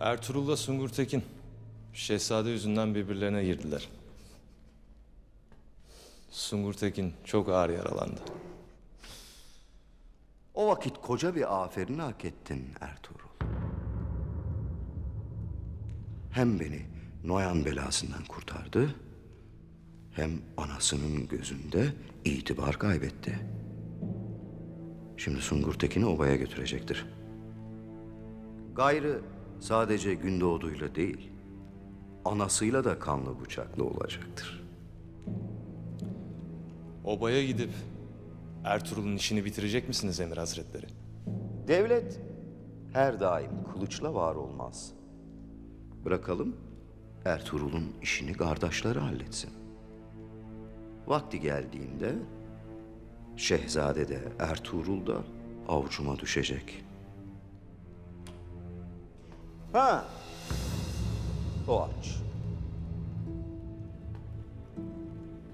Ertuğrul'la Sungur Tekin şehzade yüzünden birbirlerine girdiler. Sungur Tekin çok ağır yaralandı. O vakit koca bir aferini hak ettin Ertuğrul. Hem beni Noyan belasından kurtardı, hem anasının gözünde itibar kaybetti. Şimdi Sungur Tekin'i obaya götürecektir. Gayrı sadece Gündoğdu'yla değil, anasıyla da kanlı bıçaklı olacaktır. Obaya gidip Ertuğrul'un işini bitirecek misiniz Emir Hazretleri? Devlet her daim kılıçla var olmaz. Bırakalım Ertuğrul'un işini kardeşleri halletsin. Vakti geldiğinde Şehzade de Ertuğrul da avucuma düşecek. Ha. O aç.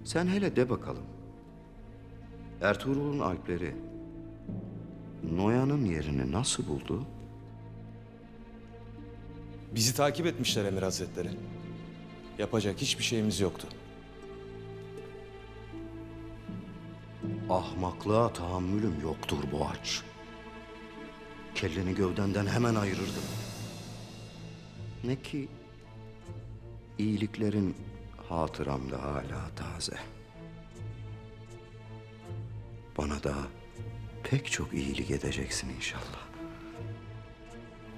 Sen hele de bakalım. Ertuğrul'un alpleri Noyan'ın yerini nasıl buldu? Bizi takip etmişler Emir Hazretleri. Yapacak hiçbir şeyimiz yoktu. Ahmaklığa tahammülüm yoktur Boğaç. Kelleni gövdenden hemen ayırırdım. Ne ki iyiliklerin hatıramda hala taze. Bana da pek çok iyilik edeceksin inşallah.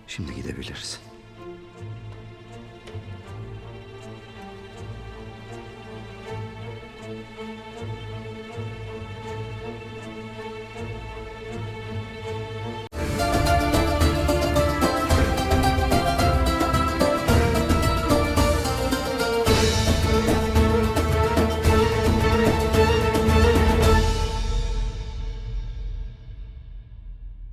Şimdi gidebilirsin.